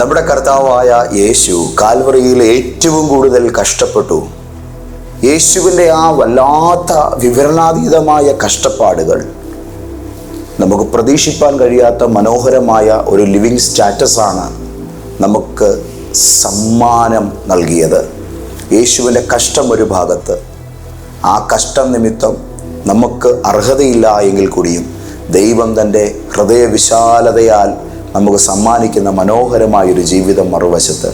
നമ്മുടെ കർത്താവായ യേശു കാൽവറിയിൽ ഏറ്റവും കൂടുതൽ കഷ്ടപ്പെട്ടു. യേശുവിന്റെ ആ വല്ലാത്ത വിവരണാതീതമായ കഷ്ടപ്പാടുകൾ നമുക്ക് പ്രതീക്ഷിപ്പാൻ കഴിയാത്ത മനോഹരമായ ഒരു ലിവിങ് സ്റ്റാറ്റസാണ് നമുക്ക് സമ്മാനം നൽകിയത്. യേശുവിന്റെ കഷ്ടം ഒരു ഭാഗത്ത്. ആ കഷ്ടം നിമിത്തം നമുക്ക് അർഹതയില്ല എങ്കിൽ കൂടിയും ദൈവം തന്റെ ഹൃദയവിശാലതയാൽ നമുക്ക് സമ്മാനിക്കുന്ന മനോഹരമായൊരു ജീവിതം മറുവശത്ത്.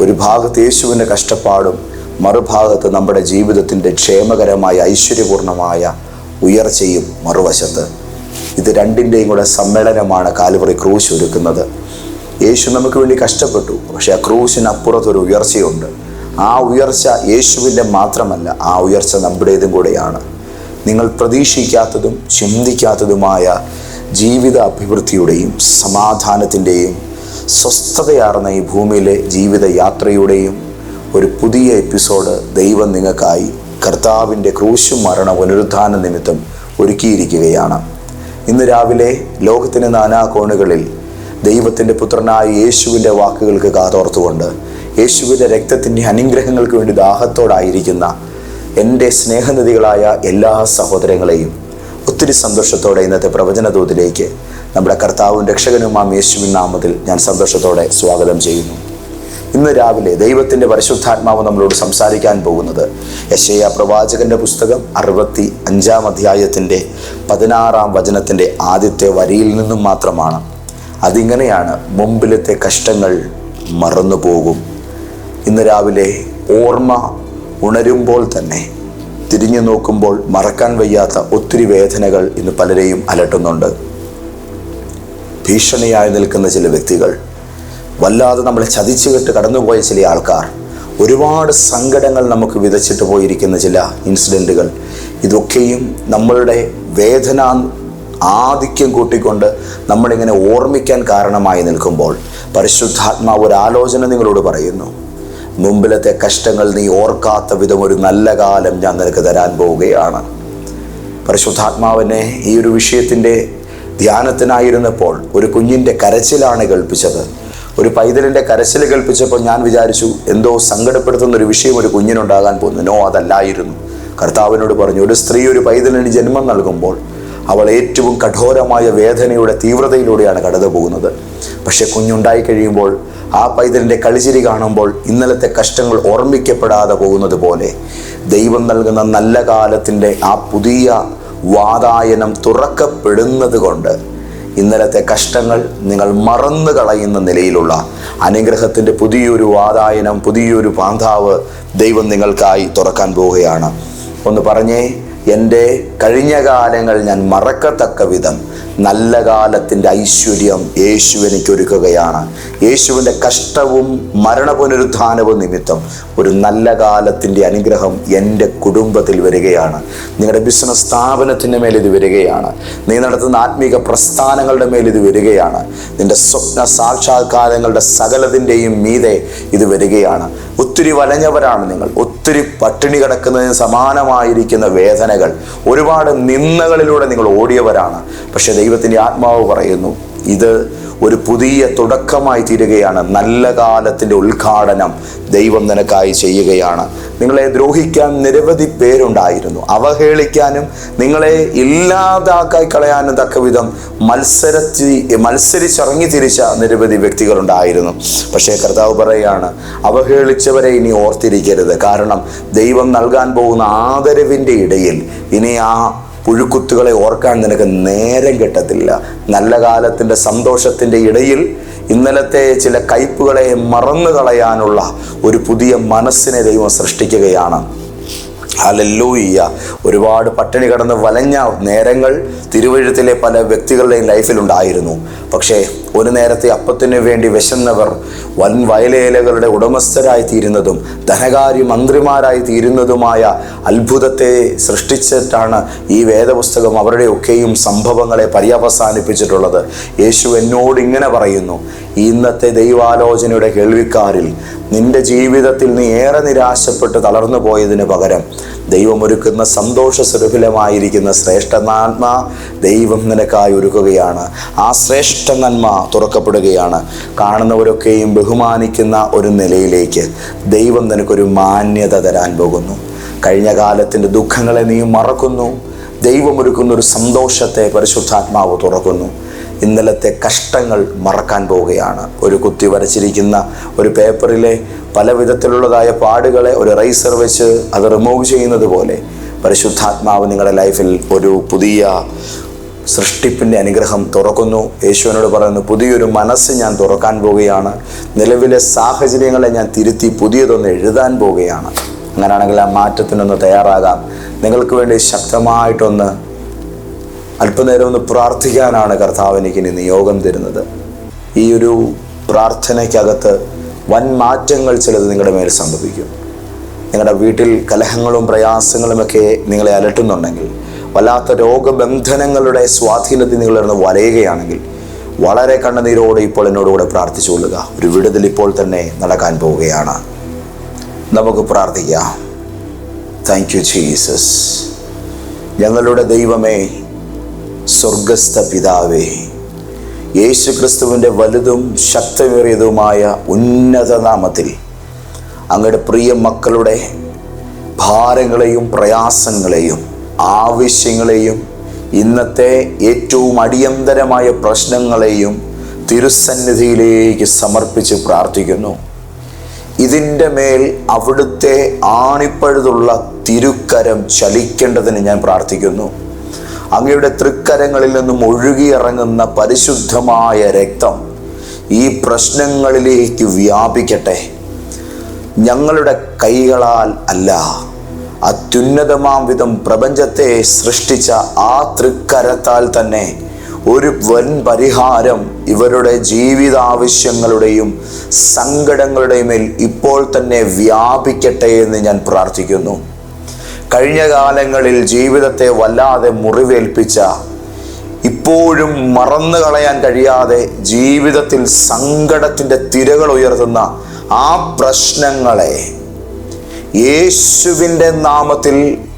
ഒരു ഭാഗത്ത് യേശുവിന്റെ കഷ്ടപ്പാടും മറുഭാഗത്ത് നമ്മുടെ ജീവിതത്തിന്റെ ക്ഷേമകരമായ ഐശ്വര്യപൂർണമായ ഉയർച്ചയും മറുവശത്ത്. ഇത് രണ്ടിന്റെയും കൂടെ സമ്മേളനമാണ് കാലുവറി ക്രൂശ് ഒരുക്കുന്നത്. യേശു നമുക്ക് വേണ്ടി കഷ്ടപ്പെട്ടു പക്ഷെ ആ ക്രൂശിനപ്പുറത്തൊരു ഉയർച്ചയുണ്ട്. ആ ഉയർച്ച യേശുവിന്റെ മാത്രമല്ല ആ ഉയർച്ച നമ്മുടേതും കൂടെയാണ്. നിങ്ങൾ പ്രതീക്ഷിക്കാത്തതും ചിന്തിക്കാത്തതുമായ ജീവിത അഭിവൃദ്ധിയുടെയും സമാധാനത്തിന്റെയും സ്വസ്ഥതയാർന്ന ഈ ഭൂമിയിലെ ജീവിത യാത്രയുടെയും ഒരു പുതിയ എപ്പിസോഡ് ദൈവം നിങ്ങൾക്കായി കർത്താവിന്റെ ക്രൂശും മരണ പുനരുദ്ധാന നിമിത്തം ഒരുക്കിയിരിക്കുകയാണ്. ഇന്ന് രാവിലെ ലോകത്തിന്റെ നാനാ കോണുകളിൽ ദൈവത്തിന്റെ പുത്രനായ യേശുവിന്റെ വാക്കുകൾക്ക് കാതോർത്തുകൊണ്ട് യേശുവിന്റെ രക്തത്തിന്റെ അനുഗ്രഹങ്ങൾക്ക് വേണ്ടി ദാഹത്തോടായിരിക്കുന്ന എന്റെ സ്നേഹനിധികളായ എല്ലാ സഹോദരങ്ങളെയും ഒത്തിരി സന്തോഷത്തോടെ ഇന്നത്തെ പ്രവചന തോതിലേക്ക് നമ്മുടെ കർത്താവും രക്ഷകനുമാം യേശുവിൻ നാമത്തിൽ ഞാൻ സന്തോഷത്തോടെ സ്വാഗതം ചെയ്യുന്നു. ഇന്ന് രാവിലെ ദൈവത്തിന്റെ പരിശുദ്ധാത്മാവ് നമ്മളോട് സംസാരിക്കാൻ പോകുന്നത് യശയ പ്രവാചകന്റെ പുസ്തകം അറുപത്തി അഞ്ചാം അധ്യായത്തിന്റെ പതിനാറാം വചനത്തിന്റെ ആദ്യത്തെ വരിയിൽ നിന്നും മാത്രമാണ്. അതിങ്ങനെയാണ് മുമ്പിലത്തെ കഷ്ടങ്ങൾ മറന്നു പോകും ഇന്ന് രാവിലെ ഓർമ്മ ഉണരുമ്പോൾ തന്നെ തിരിഞ്ഞു നോക്കുമ്പോൾ മറക്കാൻ വയ്യാത്ത ഒത്തിരി വേദനകൾ ഇന്ന് പലരെയും അലട്ടുന്നുണ്ട്. ഭീഷണിയായി നിൽക്കുന്ന ചില വ്യക്തികൾ വല്ലാതെ നമ്മളെ ചതിച്ചു കെട്ട് കടന്നുപോയ ചില ആൾക്കാർ ഒരുപാട് സങ്കടങ്ങൾ നമുക്ക് വിതച്ചിട്ട് പോയിരിക്കുന്ന ചില ഇൻസിഡന്റുകൾ. ഇതൊക്കെയും നമ്മളുടെ വേദന ആധിക്യം കൂട്ടിക്കൊണ്ട് നമ്മളിങ്ങനെ ഓർമ്മിക്കാൻ കാരണമായി നിൽക്കുമ്പോൾ പരിശുദ്ധാത്മാവ് ഒരു ആലോചന നിങ്ങളോട് പറയുന്നു. മുമ്പിലത്തെ കഷ്ടങ്ങൾ നീ ഓർക്കാത്ത വിധം ഒരു നല്ല കാലം ഞാൻ നിനക്ക് തരാൻ പോവുകയാണ്. പരിശുദ്ധാത്മാവിനെ ഈ ഒരു വിഷയത്തിന്റെ ധ്യാനത്തിനായിരുന്നപ്പോൾ ഒരു കുഞ്ഞിന്റെ കരച്ചിലാണ് കേൾപ്പിച്ചത്. ഒരു പൈതലിന്റെ കരച്ചിൽ കേൾപ്പിച്ചപ്പോൾ ഞാൻ വിചാരിച്ചു എന്തോ സങ്കടപ്പെടുത്തുന്ന ഒരു വിഷയം ഒരു കുഞ്ഞിനുണ്ടാകാൻ പോകുന്നു. നോ അതല്ലായിരുന്നു. കർത്താവിനോട് പറഞ്ഞു ഒരു സ്ത്രീ ഒരു പൈതലിന് ജന്മം നൽകുമ്പോൾ അവൾ ഏറ്റവും കഠോരമായ വേദനയുടെ തീവ്രതയിലൂടെയാണ് കടന്നു പോകുന്നത് പക്ഷെ കുഞ്ഞുണ്ടായി കഴിയുമ്പോൾ ആ പൈതലിന്റെ കളിച്ചിരി കാണുമ്പോൾ ഇന്നലത്തെ കഷ്ടങ്ങൾ ഓർമ്മിക്കപ്പെടാതെ പോകുന്നത് പോലെ ദൈവം നൽകുന്ന നല്ല കാലത്തിന്റെ ആ പുതിയ വാതായനം തുറക്കപ്പെടുന്നത് കൊണ്ട് ഇന്നലത്തെ കഷ്ടങ്ങൾ നിങ്ങൾ മറന്നു കളയുന്ന നിലയിലുള്ള അനുഗ്രഹത്തിന്റെ പുതിയൊരു വാതായനം പുതിയൊരു പാന്താവ് ദൈവം നിങ്ങൾക്കായി തുറക്കാൻ പോവുകയാണ്. ഒന്ന് പറഞ്ഞേ എന്റെ കഴിഞ്ഞ കാലങ്ങൾ ഞാൻ മറക്കത്തക്ക വിധം നല്ല കാലത്തിന്റെ ഐശ്വര്യം യേശു എനിക്ക് ഒരുക്കുകയാണ് യേശുവിന്റെ കഷ്ടവും മരണപുനരുത്ഥാനവും നിമിത്തം ഒരു നല്ല കാലത്തിന്റെ അനുഗ്രഹം എന്റെ കുടുംബത്തിൽ വരികയാണ്. നിങ്ങളുടെ ബിസിനസ് സ്ഥാപനത്തിന്റെ മേൽ ഇത് വരികയാണ്. നീ നടത്തുന്ന ആത്മീക പ്രസ്ഥാനങ്ങളുടെ മേൽ ഇത് വരികയാണ്. നിന്റെ സ്വപ്ന സാക്ഷാത്കാരങ്ങളുടെ സകലതിന്റെയും മീതെ ഇത് വരികയാണ്. ഒത്തിരി വലഞ്ഞവരാണ് നിങ്ങൾ. ഒത്തിരി പട്ടിണി കിടക്കുന്നതിന് സമാനമായിരിക്കുന്ന വേദനകൾ. ഒരുപാട് നിന്ദകളിലൂടെ നിങ്ങൾ ഓടിയവരാണ്. പക്ഷെ ദൈവത്തിന്റെ ആത്മാവ് പറയുന്നു ഇത് ഒരു പുതിയ തുടക്കമായി തീരുകയാണ്. നല്ല കാലത്തിന്റെ ഉദ്ഘാടനം ദൈവം നിനക്കായി ചെയ്യുകയാണ്. നിങ്ങളെ ദ്രോഹിക്കാൻ നിരവധി പേരുണ്ടായിരുന്നു. അവഹേളിക്കാനും നിങ്ങളെ ഇല്ലാതാക്കായി കളയാനും തക്ക വിധം മത്സരത്തി മത്സരിച്ചിറങ്ങി തിരിച്ച നിരവധി വ്യക്തികളുണ്ടായിരുന്നു. പക്ഷേ കർത്താവ് പറയുകയാണ് അവഹേളിച്ചവരെ ഇനി ഓർത്തിരിക്കരുത്. കാരണം ദൈവം നൽകാൻ പോകുന്ന ആദരവിന്റെ ഇടയിൽ ഇനി ആ പുഴുക്കുത്തുകളെ ഓർക്കാൻ നിനക്ക് നേരം കിട്ടത്തില്ല. നല്ല കാലത്തിന്റെ സന്തോഷത്തിന്റെ ഇടയിൽ ഇന്നലത്തെ ചില കയ്പുകളെ മറന്നു കളയാനുള്ള ഒരു പുതിയ മനസ്സിനെ ദൈവം സൃഷ്ടിക്കുകയാണ്. ഹലല്ലൂയ്യ ഒരുപാട് പട്ടിണി കടന്ന് വലഞ്ഞ നേരങ്ങൾ തിരുവഴുത്തിലെ പല വ്യക്തികളുടെയും ലൈഫിലുണ്ടായിരുന്നു പക്ഷേ ഒരു നേരത്തെ അപ്പത്തിന് വേണ്ടി വിശന്നവർ വൻ വയലേലകളുടെ ഉടമസ്ഥരായി തീരുന്നതും ധനകാര്യ മന്ത്രിമാരായി തീരുന്നതുമായ അത്ഭുതത്തെ സൃഷ്ടിച്ചിട്ടാണ് ഈ വേദപുസ്തകം അവരുടെയൊക്കെയും സംഭവങ്ങളെ പര്യവസാനിപ്പിച്ചിട്ടുള്ളത്. യേശു എന്നോട് ഇങ്ങനെ പറയുന്നു ഇന്നത്തെ ദൈവാലോചനയുടെ കേൾവിക്കാരിൽ നിന്റെ ജീവിതത്തിൽ നീ ഏറെ നിരാശപ്പെട്ട് തളർന്നു പോയതിന് പകരം ദൈവം ഒരുക്കുന്ന സന്തോഷ സുരഭിലമായിരിക്കുന്ന ശ്രേഷ്ഠ നന്മ ദൈവം നിനക്കായി ഒരുക്കുകയാണ്. ആ ശ്രേഷ്ഠ നന്മ തുറക്കപ്പെടുകയാണ്. കാണുന്നവരൊക്കെയും ബഹുമാനിക്കുന്ന ഒരു നിലയിലേക്ക് ദൈവം നിനക്കൊരു മാന്യത തരാൻ പോകുന്നു. കഴിഞ്ഞ കാലത്തിന്റെ ദുഃഖങ്ങളെ നീ മറക്കുന്നു. ദൈവമൊരുക്കുന്ന ഒരു സന്തോഷത്തെ പരിശുദ്ധാത്മാവ് തുറക്കുന്നു. ഇന്നലത്തെ കഷ്ടങ്ങൾ മറക്കാൻ പോവുകയാണ്. ഒരു കുത്തി വരച്ചിരിക്കുന്ന ഒരു പേപ്പറിലെ പല വിധത്തിലുള്ളതായ പാടുകളെ ഒരു റൈസർ വെച്ച് അത് റിമൂവ് ചെയ്യുന്നത് പോലെ പരിശുദ്ധാത്മാവ് നിങ്ങളുടെ ലൈഫിൽ ഒരു പുതിയ സൃഷ്ടിപ്പിന്റെ അനുഗ്രഹം തുറക്കുന്നു. യേശുവിനോട് പറയുന്നു പുതിയൊരു മനസ്സ് ഞാൻ തുറക്കാൻ പോവുകയാണ്. നിലവിലെ സാഹചര്യങ്ങളെ ഞാൻ തിരുത്തി പുതിയതൊന്ന് എഴുതാൻ പോവുകയാണ്. അങ്ങനെയാണെങ്കിൽ ആ മാറ്റത്തിനൊന്ന് തയ്യാറാകാം. നിങ്ങൾക്ക് വേണ്ടി ശക്തമായിട്ടൊന്ന് അല്പനേരം ഒന്ന് പ്രാർത്ഥിക്കാനാണ് കർത്താവ് എനിക്ക് ഇനി നിയോഗം തരുന്നത്. ഈ ഒരു പ്രാർത്ഥനയ്ക്കകത്ത് വൻ മാറ്റങ്ങൾ ചിലത് നിങ്ങളുടെ മേൽ സംഭവിക്കും. നിങ്ങളുടെ വീട്ടിൽ കലഹങ്ങളും പ്രയാസങ്ങളുമൊക്കെ നിങ്ങളെ അലട്ടുന്നുണ്ടെങ്കിൽ വല്ലാത്ത രോഗബന്ധനങ്ങളുടെ സ്വാധീനത്തിൽ നിങ്ങളിരുന്ന് വലയുകയാണെങ്കിൽ വളരെ കണ്ണുനീരോടെ ഇപ്പോൾ എന്നോടുകൂടെ പ്രാർത്ഥിച്ചുകൊള്ളുക ഒരു വിടുതൽ ഇപ്പോൾ തന്നെ നടക്കാൻ പോവുകയാണ്. നമുക്ക് പ്രാർത്ഥിക്കാം. താങ്ക് യു ജീസസ് ഞങ്ങളുടെ ദൈവമേ സ്വർഗസ്ഥ പിതാവേ യേശു ക്രിസ്തുവിന്റെ വലുതും ശക്തമേറിയതുമായ ഉന്നത നാമത്തിൽ അങ്ങയുടെ പ്രിയ മക്കളുടെ ഭാരങ്ങളെയും പ്രയാസങ്ങളെയും ആവശ്യങ്ങളെയും ഇന്നത്തെ ഏറ്റവും അടിയന്തരമായ പ്രശ്നങ്ങളെയും തിരുസന്നിധിയിലേക്ക് സമർപ്പിച്ച് പ്രാർത്ഥിക്കുന്നു. ഇതിന്റെ മേൽ അവിടുത്തെ ആണിപ്പഴുതുള്ള തിരുക്കരം ചലിക്കേണ്ടതിന് ഞാൻ പ്രാർത്ഥിക്കുന്നു. അങ്ങയുടെ തൃക്കരങ്ങളിൽ നിന്നും ഒഴുകിയിറങ്ങുന്ന പരിശുദ്ധമായ രക്തം ഈ പ്രശ്നങ്ങളിലേക്ക് വ്യാപിക്കട്ടെ. ഞങ്ങളുടെ കൈകളാൽ അല്ല അത്യുന്നതമാം വിധം പ്രപഞ്ചത്തെ സൃഷ്ടിച്ച ആ തൃക്കരത്താൽ തന്നെ ഒരു വൻ പരിഹാരം ഇവരുടെ ജീവിതാവശ്യങ്ങളുടെയും സങ്കടങ്ങളുടെയും മേൽ ഇപ്പോൾ തന്നെ വ്യാപിക്കട്ടെ എന്ന് ഞാൻ പ്രാർത്ഥിക്കുന്നു. കഴിഞ്ഞ കാലങ്ങളിൽ ജീവിതത്തെ വല്ലാതെ മുറിവേൽപ്പിച്ച ഇപ്പോഴും മറന്നു കളയാൻ കഴിയാതെ ജീവിതത്തിൽ സങ്കടത്തിന്റെ തിരകൾ ഉയർത്തുന്ന ആ പ്രശ്നങ്ങളെ യേശുവിന്റെ നാമത്തിൽ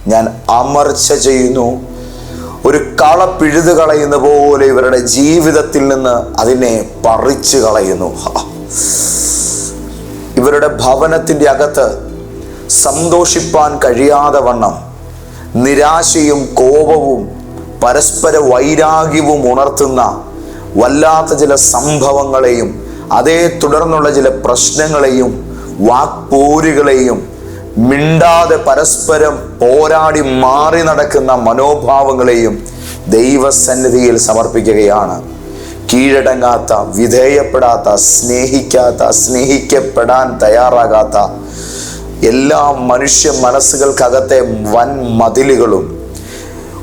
ഞാൻ അമർച്ച ചെയ്യുന്നു. ഒരു കള പിഴുതു കളയുന്ന പോലെ ഇവരുടെ ജീവിതത്തിൽ നിന്ന് അതിനെ പറിച്ചു കളയുന്നു. ഇവരുടെ ഭവനത്തിന്റെ അകത്ത് സന്തോഷിപ്പാൻ കഴിയാതെ വണ്ണം. നിരാശയും കോപവും പരസ്പര വൈരാഗ്യവും ഉണർത്തുന്ന വല്ലാത്ത ചില സംഭവങ്ങളെയും അതേ തുടർന്നുള്ള ചില പ്രശ്നങ്ങളെയും വാക്പോരുകളെയും മിണ്ടാതെ പരസ്പരം പോരാടി മാറി നടക്കുന്ന മനോഭാവങ്ങളെയും ദൈവസന്നിധിയിൽ സമർപ്പിക്കുകയാണ്. കീഴടങ്ങാത്ത വിധേയപ്പെടാത്ത സ്നേഹിക്കാത്ത സ്നേഹിക്കപ്പെടാൻ തയ്യാറാകാത്ത എല്ലാ മനുഷ്യ മനസ്സുകൾക്കകത്തെ വൻ മതിലുകളും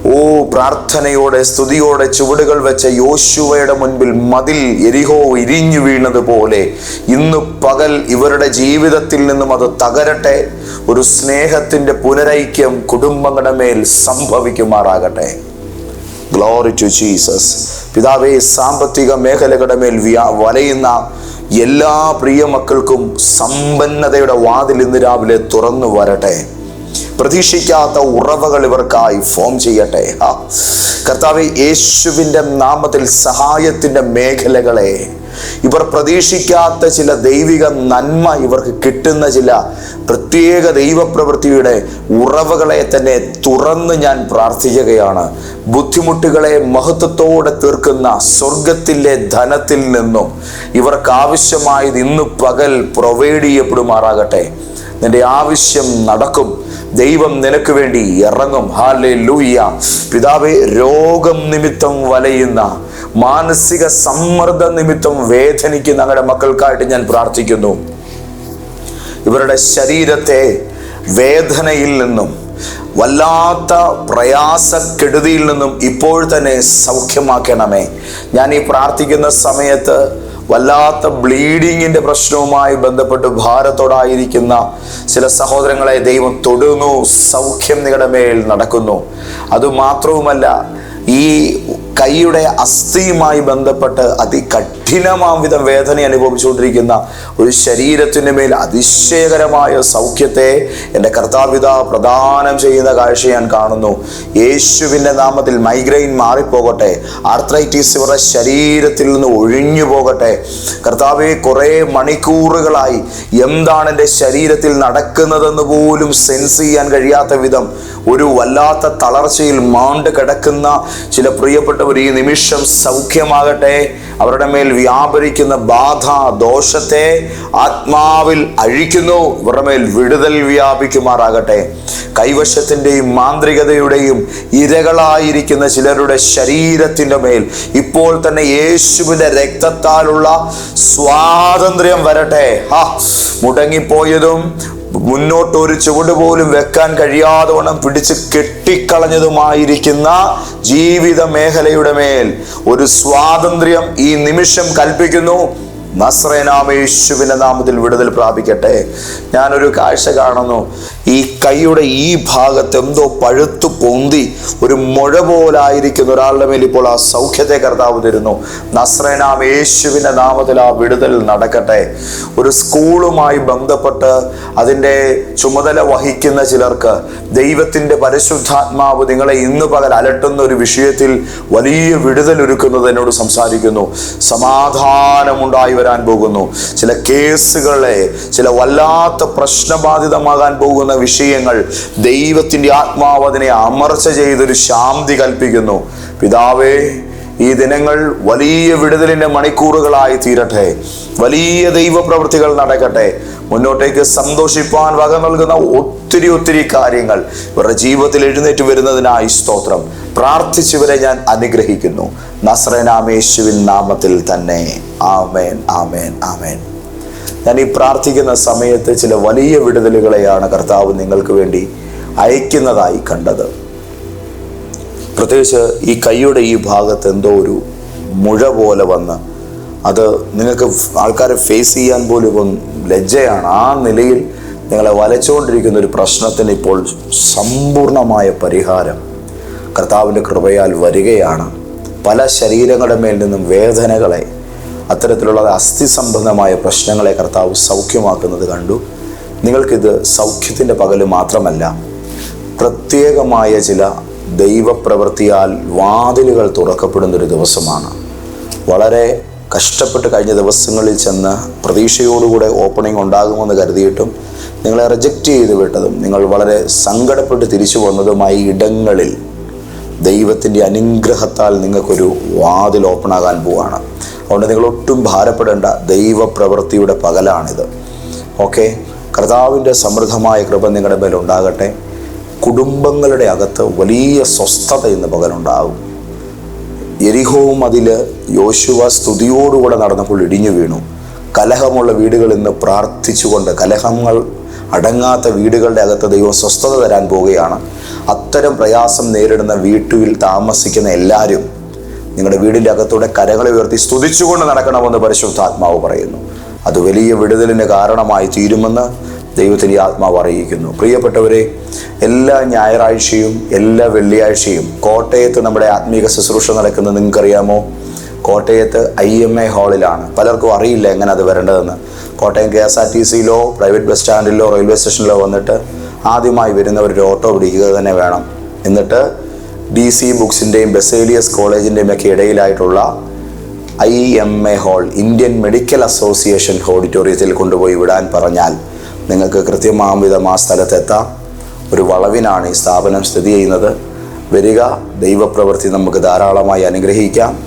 ഓ പ്രാർത്ഥനയോടെ സ്തുതിയോടെ ചുവടുകൾ വെച്ച യോശുവയുടെ മുൻപിൽ മതിൽ എരിഹോ ഇരിഞ്ഞു വീണതുപോലെ ഇന്ന് പകൽ ഇവരുടെ ജീവിതത്തിൽ നിന്നും അത് തകരട്ടെ ഒരു സ്നേഹത്തിന്റെ പുനരൈക്യം കുടുംബങ്ങളുടെ മേൽ സംഭവിക്കുമാറാകട്ടെ. ഗ്ലോറി ടു ജീസസ് പിതാവേ സാമ്പത്തിക മേഖലകളുടെ മേൽ വലയുന്ന എല്ലാ പ്രിയ മക്കൾക്കും സമ്പന്നതയുടെ വാതിൽ ഇന്ന് രാവിലെ തുറന്നു വരട്ടെ. പ്രതീക്ഷിക്കാത്ത ഉറവകൾ ഇവർക്കായി ഫോം ചെയ്യട്ടെ. കർത്താവ് യേശുവിന്റെ നാമത്തിൽ സഹായത്തിന്റെ മേഖലകളെ ഇവർ പ്രതീക്ഷിക്കാത്ത ചില ദൈവിക നന്മ ഇവർക്ക് കിട്ടുന്ന ചില പ്രത്യേക ദൈവപ്രവൃത്തിയുടെ ഉറവുകളെ തന്നെ തുറന്ന് ഞാൻ പ്രാർത്ഥിക്കുകയാണ്. ബുദ്ധിമുട്ടുകളെ മഹത്വത്തോടെ തീർക്കുന്ന സ്വർഗത്തിലെ ധനത്തിൽ നിന്നും ഇവർക്ക് ആവശ്യമായത് ഇന്ന് പകൽ പ്രൊവൈഡ് ചെയ്യപ്പെടുമാറാകട്ടെ. നിന്റെ ആവശ്യം നടക്കും. ദൈവം നിനക്ക് വേണ്ടി ഇറങ്ങും. ഹാലെ ലൂയ്യ പിതാവെ രോഗം നിമിത്തം വലയുന്ന മാനസിക സമ്മർദ്ദ നിമിത്തം വേദനിക്കുന്ന ഞങ്ങളുടെ മക്കൾക്കായിട്ട് ഞാൻ പ്രാർത്ഥിക്കുന്നു. ഇവരുടെ ശരീരത്തെ വേദനയിൽ നിന്നും വല്ലാത്ത പ്രയാസക്കെടുതിയിൽ നിന്നും ഇപ്പോൾ തന്നെ സൗഖ്യമാക്കണമേ. ഞാൻ ഈ പ്രാർത്ഥിക്കുന്ന സമയത്ത് വല്ലാത്ത ബ്ലീഡിങ്ങിന്റെ പ്രശ്നവുമായി ബന്ധപ്പെട്ട് ഭാരത്തോടായിരിക്കുന്ന ചില സഹോദരങ്ങളെ ദൈവം തൊടുന്നു സൗഖ്യം നിങ്ങളുടെ മേൽ നടക്കുന്നു. അതുമാത്രവുമല്ല ഈ കൈയുടെ അസ്ഥിയുമായി ബന്ധപ്പെട്ട് അതികഠിനമാം വിധം വേദന അനുഭവിച്ചുകൊണ്ടിരിക്കുന്ന ഒരു ശരീരത്തിന്റെ മേൽ അതിശയകരമായ സൗഖ്യത്തെ എന്റെ കർത്താവിത പ്രദാനം ചെയ്യുന്ന കാഴ്ച ഞാൻ കാണുന്നു. യേശുവിന്റെ നാമത്തിൽ മൈഗ്രെയിൻ മാറിപ്പോകട്ടെ. ആർത്രൈറ്റിസ് ഇവരുടെ ശരീരത്തിൽ നിന്ന് ഒഴിഞ്ഞു പോകട്ടെ. കർത്താവെ കുറേ മണിക്കൂറുകളായി എന്താണ് എന്റെ ശരീരത്തിൽ നടക്കുന്നതെന്ന് പോലും സെൻസ് ചെയ്യാൻ കഴിയാത്ത വിധം ഒരു വല്ലാത്ത തളർച്ചയിൽ മാണ്ട് കിടക്കുന്ന ചില പ്രിയപ്പെട്ടവർ ഈ നിമിഷം സൗഖ്യമാകട്ടെ. അവരുടെ മേൽ വ്യാപരിക്കുന്ന ബാധ ദോഷത്തെ ആത്മാവിൽ അഴിക്കുന്നു. ഇവരുടെ മേൽ വിടുതൽ വ്യാപിക്കുമാറാകട്ടെ. കൈവശത്തിന്റെയും മാന്ത്രികതയുടെയും ഇരകളായിരിക്കുന്ന ചിലരുടെ ശരീരത്തിന്റെ മേൽ ഇപ്പോൾ തന്നെ യേശുവിന്റെ രക്തത്താലുള്ള സ്വാതന്ത്ര്യം വരട്ടെ. ആ മുടങ്ങിപ്പോയതും മുന്നോട്ട് ഒരു ചുവട് പോലും വെക്കാൻ കഴിയാതെ വണ്ണം പിടിച്ച് കെട്ടിക്കളഞ്ഞതുമായിരിക്കുന്ന ജീവിത മേഖലയുടെ മേൽ ഒരു സ്വാതന്ത്ര്യം ഈ നിമിഷം കൽപ്പിക്കുന്നു. നസ്രേനാമേശുവിന്റെ നാമത്തിൽ വിടുതൽ പ്രാപിക്കട്ടെ. ഞാനൊരു കാഴ്ച കാണുന്നു. ഈ കൈയുടെ ഈ ഭാഗത്ത് എന്തോ പഴുത്തു പൊന്തി ഒരു മുഴ പോലായിരിക്കുന്ന ഒരാളുടെ മേൽ ഇപ്പോൾ ആ സൗഖ്യത്തെ കർത്താവ് തരുന്നു. നസ്രനാം യേശുവിന്റെ നാമത്തിൽ ആ വിടുതൽ നടക്കട്ടെ. ഒരു സ്കൂളുമായി ബന്ധപ്പെട്ട് അതിന്റെ ചുമതല വഹിക്കുന്ന ചിലർക്ക് ദൈവത്തിന്റെ പരിശുദ്ധാത്മാവ് നിങ്ങളെ ഇന്ന് പകൽ അലട്ടുന്ന ഒരു വിഷയത്തിൽ വലിയ വിടുതൽ ഒരുക്കുന്നത് എന്നോട് സംസാരിക്കുന്നു. സമാധാനമുണ്ടായി വരാൻ പോകുന്നു. ചില കേസുകളെ ചില വല്ലാത്ത പ്രശ്നബാധിതമാകാൻ പോകുന്ന വിഷയങ്ങൾ ദൈവത്തിന്റെ ആത്മാവ് അതിനെ അമർച്ച ചെയ്തൊരു ശാന്തി കൽപ്പിക്കുന്നു. പിതാവേ ഈ ദിനങ്ങൾ വലിയ വിടുതലിന്റെ മണിക്കൂറുകളായി തീരട്ടെ. വലിയ ദൈവപ്രവൃത്തികൾ നടക്കട്ടെ. മുന്നോട്ടേക്ക് സന്തോഷിപ്പാൻ വക നൽകുന്ന ഒത്തിരി ഒത്തിരി കാര്യങ്ങൾ ഇവരുടെ ജീവിതത്തിൽ എഴുന്നേറ്റ് വരുന്നതിനായി സ്തോത്രം. പ്രാർത്ഥിച്ചവരെ ഞാൻ അനുഗ്രഹിക്കുന്നു. നസ്രനാമേശുവിൻ നാമത്തിൽ തന്നെ. ആമേൻ ആമേൻ ആമേൻ. ഞാൻ ഈ പ്രാർത്ഥിക്കുന്ന സമയത്ത് ചില വലിയ വിടുതലുകളെയാണ് കർത്താവ് നിങ്ങൾക്ക് വേണ്ടി അയക്കുന്നതായി കണ്ടത്. പ്രത്യേകിച്ച് ഈ കൈയുടെ ഈ ഭാഗത്ത് എന്തോ ഒരു മുഴ പോലെ വന്ന് അത് നിങ്ങൾക്ക് ആൾക്കാരെ ഫേസ് ചെയ്യാൻ പോലും ലജ്ജയാണ്. ആ നിലയിൽ നിങ്ങളെ വലച്ചുകൊണ്ടിരിക്കുന്ന ഒരു പ്രശ്നത്തിന് ഇപ്പോൾ സമ്പൂർണമായ പരിഹാരം കർത്താവിന്റെ കൃപയാൽ വരികയാണ്. പല ശരീരങ്ങളുടെ മേൽ നിന്നും വേദനകളെ അത്തരത്തിലുള്ള അസ്ഥി സംബന്ധമായ പ്രശ്നങ്ങളെ കർത്താവ് സൗഖ്യമാക്കുന്നത് കണ്ടു. നിങ്ങൾക്കിത് സൗഖ്യത്തിന്റെ പകൽ മാത്രമല്ല പ്രത്യേകമായ ചില ദൈവപ്രവൃത്തിയാൽ വാതിലുകൾ തുറക്കപ്പെടുന്നൊരു ദിവസമാണ്. വളരെ കഷ്ടപ്പെട്ട് കഴിഞ്ഞ ദിവസങ്ങളിൽ ചെന്ന് പ്രതീക്ഷയോടുകൂടെ ഓപ്പണിംഗ് ഉണ്ടാകുമെന്ന് കരുതിയിട്ടും നിങ്ങളെ റിജക്റ്റ് ചെയ്ത് വിട്ടതും നിങ്ങൾ വളരെ സങ്കടപ്പെട്ട് തിരിച്ചു വന്നതുമായ ഇടങ്ങളിൽ ദൈവത്തിന്റെ അനുഗ്രഹത്താൽ നിങ്ങൾക്കൊരു വാതിൽ ഓപ്പണാകാൻ പോവുകയാണ് അതുകൊണ്ട് നിങ്ങൾ ഒട്ടും ഭാരപ്പെടേണ്ട ദൈവപ്രവൃത്തിയുടെ പകലാണിത്. ഓക്കെ? കർത്താവിന്റെ സമൃദ്ധമായ കൃപ നിങ്ങളുടെ മേൽ ഉണ്ടാകട്ടെ. കുടുംബങ്ങളുടെ അകത്ത് വലിയ സ്വസ്ഥത ഇന്ന് പകലുണ്ടാകും എരിഹവും അതിൽ യോശുവ സ്തുതിയോടുകൂടെ നടന്നപ്പോൾ ഇടിഞ്ഞു വീണു. കലഹമുള്ള വീടുകൾ ഇന്ന് പ്രാർത്ഥിച്ചുകൊണ്ട് കലഹങ്ങൾ അടങ്ങാത്ത വീടുകളുടെ അകത്ത് ദൈവം സ്വസ്ഥത തരാൻ പോവുകയാണ്. അത്തരം പ്രയാസം നേരിടുന്ന വീട്ടിൽ താമസിക്കുന്ന എല്ലാവരും നിങ്ങളുടെ വീടിന്റെ അകത്തൂടെ കരകളെ ഉയർത്തി സ്തുതിച്ചുകൊണ്ട് നടക്കണമെന്ന് പരിശുദ്ധാത്മാവ് പറയുന്നു. അത് വലിയ വിടുതലിന് കാരണമായി തീരുമെന്ന് ദൈവത്തിന്റെ ആത്മാവ് അറിയിക്കുന്നു. പ്രിയപ്പെട്ടവരെ എല്ലാ ഞായറാഴ്ചയും എല്ലാ വെള്ളിയാഴ്ചയും കോട്ടയത്ത് നമ്മുടെ ആത്മീക ശുശ്രൂഷ നടക്കുന്നത് നിങ്ങൾക്കറിയാമോ? കോട്ടയത്ത് ഐ എം എ ഹാളിലാണ്. പലർക്കും അറിയില്ല എങ്ങനെ അത് വരേണ്ടതെന്ന്. Kottayam K S R T സിയിലോ പ്രൈവറ്റ് ബസ് സ്റ്റാൻഡിലോ റെയിൽവേ സ്റ്റേഷനിലോ വന്നിട്ട് ആദ്യമായി വരുന്നവർ ഒരു ഓട്ടോ പിടിക്കുക തന്നെ വേണം. എന്നിട്ട് ഡി സി ബുക്സിന്റെയും ബസേലിയസ് കോളേജിന്റെയും ഒക്കെ ഇടയിലായിട്ടുള്ള I M A hall Indian medical association ഓഡിറ്റോറിയത്തിൽ കൊണ്ടുപോയി വിടാൻ പറഞ്ഞാൽ നിങ്ങൾക്ക് കൃത്യമാം വിധം ആ സ്ഥലത്തെത്താം. ഒരു വളവിനാണ് ഈ സ്ഥാപനം സ്ഥിതി ചെയ്യുന്നത്. വരിക ദൈവപ്രവൃത്തി നമുക്ക് ധാരാളമായി അനുഗ്രഹിക്കാം.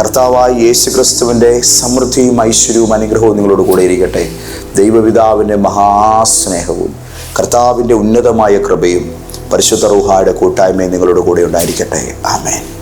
കർത്താവായ യേശു ക്രിസ്തുവിന്റെ സമൃദ്ധിയും ഐശ്വര്യവും അനുഗ്രഹവും നിങ്ങളോട് കൂടെ ഇരിക്കട്ടെ. ദൈവപിതാവിന്റെ മഹാസ്നേഹവും കർത്താവിന്റെ ഉന്നതമായ കൃപയും പരിശുദ്ധ റൂഹായുടെ കൂട്ടായ്മയും നിങ്ങളുടെ കൂടെ ഉണ്ടായിരിക്കട്ടെ. ആമേൻ.